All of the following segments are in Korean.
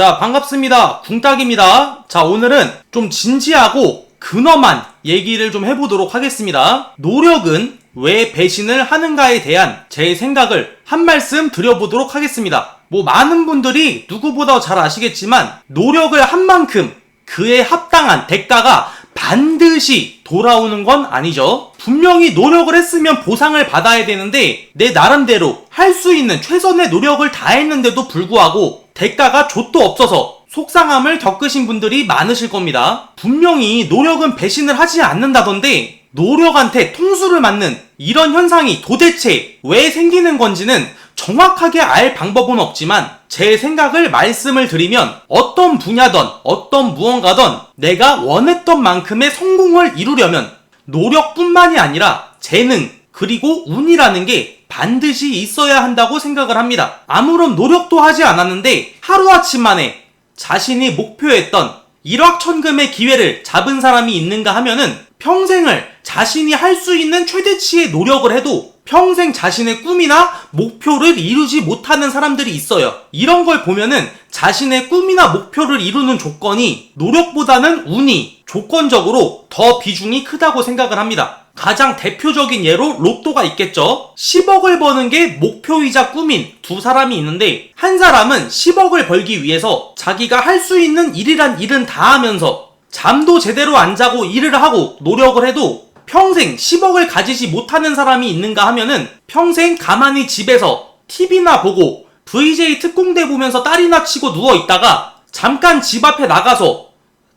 자, 반갑습니다. 궁딱입니다. 자, 오늘은 좀 진지하고 근엄한 얘기를 좀 해보도록 하겠습니다. 노력은 왜 배신을 하는가에 대한 제 생각을 한 말씀 드려보도록 하겠습니다. 뭐, 많은 분들이 누구보다 잘 아시겠지만, 노력을 한 만큼 그에 합당한 대가가 반드시 돌아오는 건 아니죠. 분명히 노력을 했으면 보상을 받아야 되는데 내 나름대로 할 수 있는 최선의 노력을 다했는데도 불구하고 대가가 좆도 없어서 속상함을 겪으신 분들이 많으실 겁니다. 분명히 노력은 배신을 하지 않는다던데 노력한테 통수를 맞는 이런 현상이 도대체 왜 생기는 건지는 정확하게 알 방법은 없지만 제 생각을 말씀을 드리면 어떤 분야든 어떤 무언가든 내가 원했던 만큼의 성공을 이루려면 노력뿐만이 아니라 재능 그리고 운이라는 게 반드시 있어야 한다고 생각을 합니다. 아무런 노력도 하지 않았는데 하루아침 만에 자신이 목표했던 일확천금의 기회를 잡은 사람이 있는가 하면은 평생을 자신이 할 수 있는 최대치의 노력을 해도 평생 자신의 꿈이나 목표를 이루지 못하는 사람들이 있어요. 이런 걸 보면은 자신의 꿈이나 목표를 이루는 조건이 노력보다는 운이 조건적으로 더 비중이 크다고 생각을 합니다. 가장 대표적인 예로 로또가 있겠죠. 10억을 버는 게 목표이자 꿈인 두 사람이 있는데 한 사람은 10억을 벌기 위해서 자기가 할 수 있는 일이란 일은 다 하면서 잠도 제대로 안 자고 일을 하고 노력을 해도 평생 10억을 가지지 못하는 사람이 있는가 하면은 평생 가만히 집에서 TV나 보고 VJ 특공대 보면서 딸이나 치고 누워 있다가 잠깐 집 앞에 나가서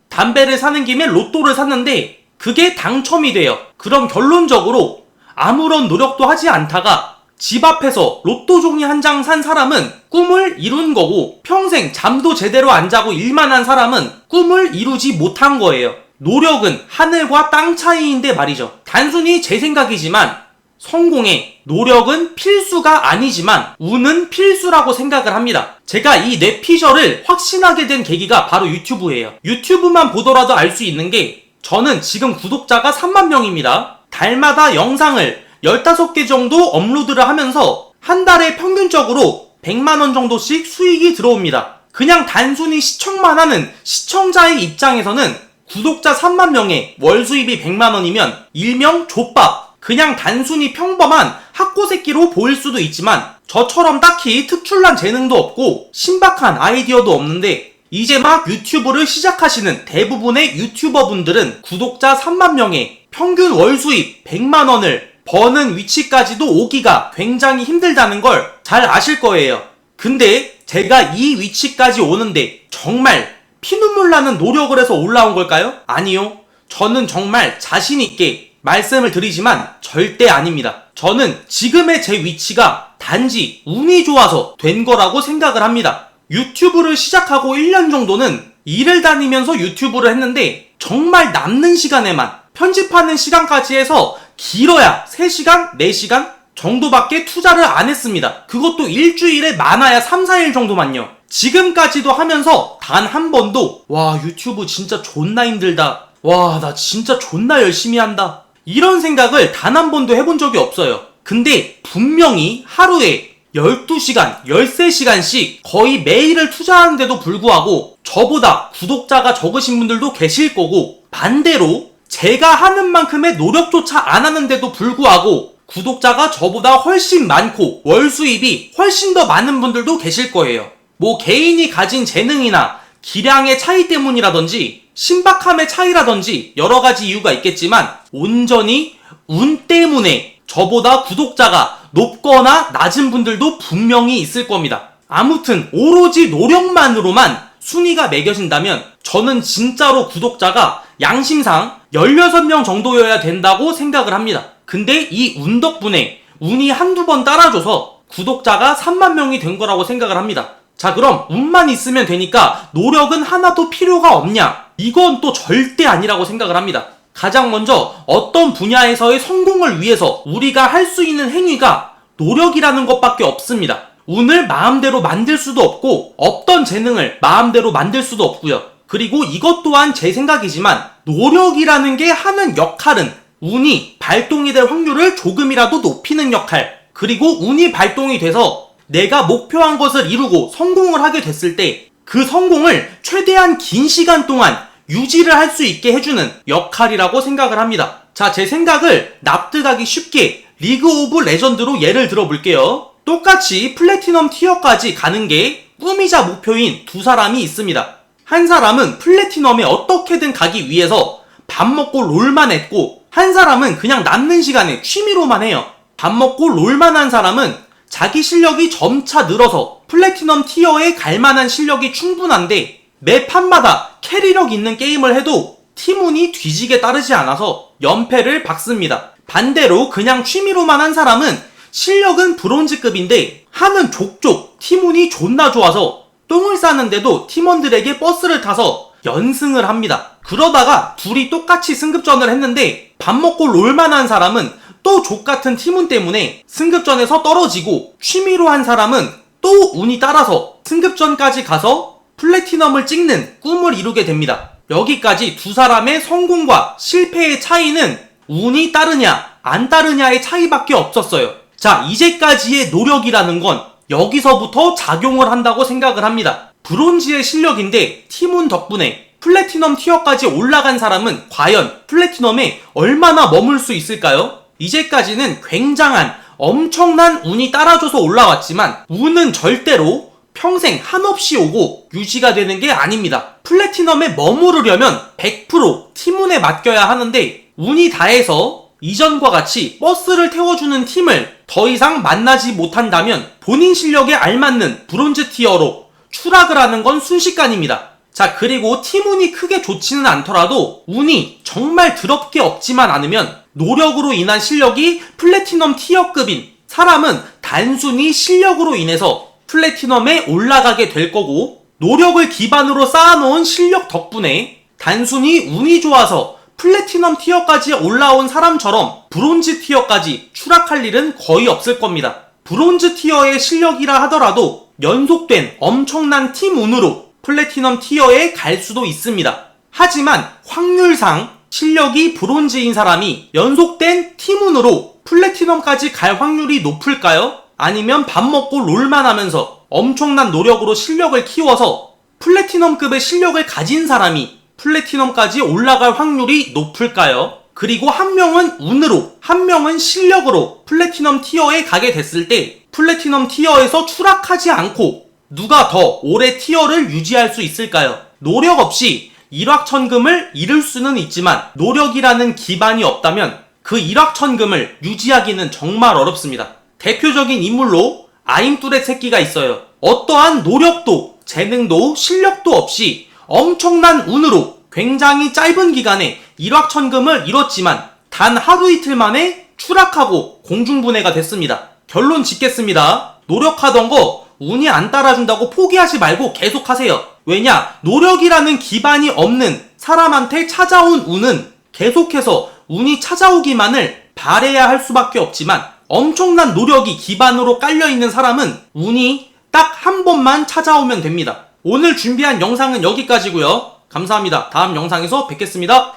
담배를 사는 김에 로또를 샀는데 그게 당첨이 돼요. 그럼 결론적으로 아무런 노력도 하지 않다가 집 앞에서 로또 종이 한 장 산 사람은 꿈을 이룬 거고 평생 잠도 제대로 안 자고 일만 한 사람은 꿈을 이루지 못한 거예요. 노력은 하늘과 땅 차이인데 말이죠. 단순히 제 생각이지만 성공에 노력은 필수가 아니지만 운은 필수라고 생각을 합니다. 제가 이 뇌피셜을 확신하게 된 계기가 바로 유튜브예요. 유튜브만 보더라도 알 수 있는 게 저는 지금 구독자가 3만 명입니다. 달마다 영상을 15개 정도 업로드를 하면서 한 달에 평균적으로 100만원 정도씩 수익이 들어옵니다. 그냥 단순히 시청만 하는 시청자의 입장에서는 구독자 3만 명에 월 수입이 100만 원이면 일명 족밥. 그냥 단순히 평범한 학고 새끼로 보일 수도 있지만 저처럼 딱히 특출난 재능도 없고 신박한 아이디어도 없는데 이제 막 유튜브를 시작하시는 대부분의 유튜버 분들은 구독자 3만 명에 평균 월 수입 100만 원을 버는 위치까지도 오기가 굉장히 힘들다는 걸 잘 아실 거예요. 근데 제가 이 위치까지 오는데 정말 피눈물 나는 노력을 해서 올라온 걸까요? 아니요. 저는 정말 자신 있게 말씀을 드리지만 절대 아닙니다. 저는 지금의 제 위치가 단지 운이 좋아서 된 거라고 생각을 합니다. 유튜브를 시작하고 1년 정도는 일을 다니면서 유튜브를 했는데 정말 남는 시간에만 편집하는 시간까지 해서 길어야 3시간, 4시간 정도밖에 투자를 안 했습니다. 그것도 일주일에 많아야 3, 4일 정도만요. 지금까지도 하면서 단 한 번도 와 유튜브 진짜 존나 힘들다. 와 나 진짜 존나 열심히 한다. 이런 생각을 단 한 번도 해본 적이 없어요. 근데 분명히 하루에 12시간, 13시간씩 거의 매일을 투자하는데도 불구하고 저보다 구독자가 적으신 분들도 계실 거고 반대로 제가 하는 만큼의 노력조차 안 하는데도 불구하고 구독자가 저보다 훨씬 많고 월 수입이 훨씬 더 많은 분들도 계실 거예요. 뭐 개인이 가진 재능이나 기량의 차이 때문이라든지 신박함의 차이라든지 여러 가지 이유가 있겠지만 온전히 운 때문에 저보다 구독자가 높거나 낮은 분들도 분명히 있을 겁니다. 아무튼 오로지 노력만으로만 순위가 매겨진다면 저는 진짜로 구독자가 양심상 16명 정도여야 된다고 생각을 합니다. 근데 이 운 덕분에 운이 한두 번 따라줘서 구독자가 3만 명이 된 거라고 생각을 합니다. 자, 그럼 운만 있으면 되니까 노력은 하나도 필요가 없냐? 이건 또 절대 아니라고 생각을 합니다. 가장 먼저 어떤 분야에서의 성공을 위해서 우리가 할 수 있는 행위가 노력이라는 것밖에 없습니다. 운을 마음대로 만들 수도 없고 없던 재능을 마음대로 만들 수도 없고요. 그리고 이것 또한 제 생각이지만 노력이라는 게 하는 역할은 운이 발동이 될 확률을 조금이라도 높이는 역할 그리고 운이 발동이 돼서 내가 목표한 것을 이루고 성공을 하게 됐을 때 그 성공을 최대한 긴 시간 동안 유지를 할 수 있게 해주는 역할이라고 생각을 합니다. 자, 제 생각을 납득하기 쉽게 리그 오브 레전드로 예를 들어 볼게요. 똑같이 플래티넘 티어까지 가는 게 꿈이자 목표인 두 사람이 있습니다. 한 사람은 플래티넘에 어떻게든 가기 위해서 밥 먹고 롤만 했고, 한 사람은 그냥 남는 시간에 취미로만 해요. 밥 먹고 롤만 한 사람은 자기 실력이 점차 늘어서 플래티넘 티어에 갈 만한 실력이 충분한데 매 판마다 캐리력 있는 게임을 해도 팀 운이 뒤지게 따르지 않아서 연패를 받습니다. 반대로 그냥 취미로만 한 사람은 실력은 브론즈급인데 하는 족족 팀 운이 존나 좋아서 똥을 싸는데도 팀원들에게 버스를 타서 연승을 합니다. 그러다가 둘이 똑같이 승급전을 했는데 밥 먹고 롤만 한 사람은 또 족같은 팀운 때문에 승급전에서 떨어지고 취미로 한 사람은 또 운이 따라서 승급전까지 가서 플래티넘을 찍는 꿈을 이루게 됩니다. 여기까지 두 사람의 성공과 실패의 차이는 운이 따르냐 안 따르냐의 차이밖에 없었어요. 자, 이제까지의 노력이라는 건 여기서부터 작용을 한다고 생각을 합니다. 브론즈의 실력인데 팀운 덕분에 플래티넘 티어까지 올라간 사람은 과연 플래티넘에 얼마나 머물 수 있을까요? 이제까지는 굉장한 엄청난 운이 따라줘서 올라왔지만 운은 절대로 평생 한없이 오고 유지가 되는 게 아닙니다. 플래티넘에 머무르려면 100% 팀운에 맡겨야 하는데 운이 다해서 이전과 같이 버스를 태워주는 팀을 더 이상 만나지 못한다면 본인 실력에 알맞는 브론즈 티어로 추락을 하는 건 순식간입니다. 자, 그리고 팀운이 크게 좋지는 않더라도 운이 정말 드럽게 없지만 않으면 노력으로 인한 실력이 플래티넘 티어급인 사람은 단순히 실력으로 인해서 플래티넘에 올라가게 될 거고 노력을 기반으로 쌓아놓은 실력 덕분에 단순히 운이 좋아서 플래티넘 티어까지 올라온 사람처럼 브론즈 티어까지 추락할 일은 거의 없을 겁니다. 브론즈 티어의 실력이라 하더라도 연속된 엄청난 팀 운으로 플래티넘 티어에 갈 수도 있습니다. 하지만 확률상 실력이 브론즈인 사람이 연속된 팀운으로 플래티넘까지 갈 확률이 높을까요? 아니면 밥 먹고 롤만 하면서 엄청난 노력으로 실력을 키워서 플래티넘급의 실력을 가진 사람이 플래티넘까지 올라갈 확률이 높을까요? 그리고 한 명은 운으로, 한 명은 실력으로 플래티넘 티어에 가게 됐을 때 플래티넘 티어에서 추락하지 않고 누가 더 오래 티어를 유지할 수 있을까요? 노력 없이 일확천금을 이룰 수는 있지만 노력이라는 기반이 없다면 그 일확천금을 유지하기는 정말 어렵습니다. 대표적인 인물로 아임뚜렛 새끼가 있어요. 어떠한 노력도 재능도 실력도 없이 엄청난 운으로 굉장히 짧은 기간에 일확천금을 이뤘지만 단 하루 이틀 만에 추락하고 공중분해가 됐습니다. 결론 짓겠습니다. 노력하던 거 운이 안 따라준다고 포기하지 말고 계속하세요. 왜냐? 노력이라는 기반이 없는 사람한테 찾아온 운은 계속해서 운이 찾아오기만을 바래야 할 수밖에 없지만 엄청난 노력이 기반으로 깔려있는 사람은 운이 딱 한 번만 찾아오면 됩니다. 오늘 준비한 영상은 여기까지고요. 감사합니다. 다음 영상에서 뵙겠습니다.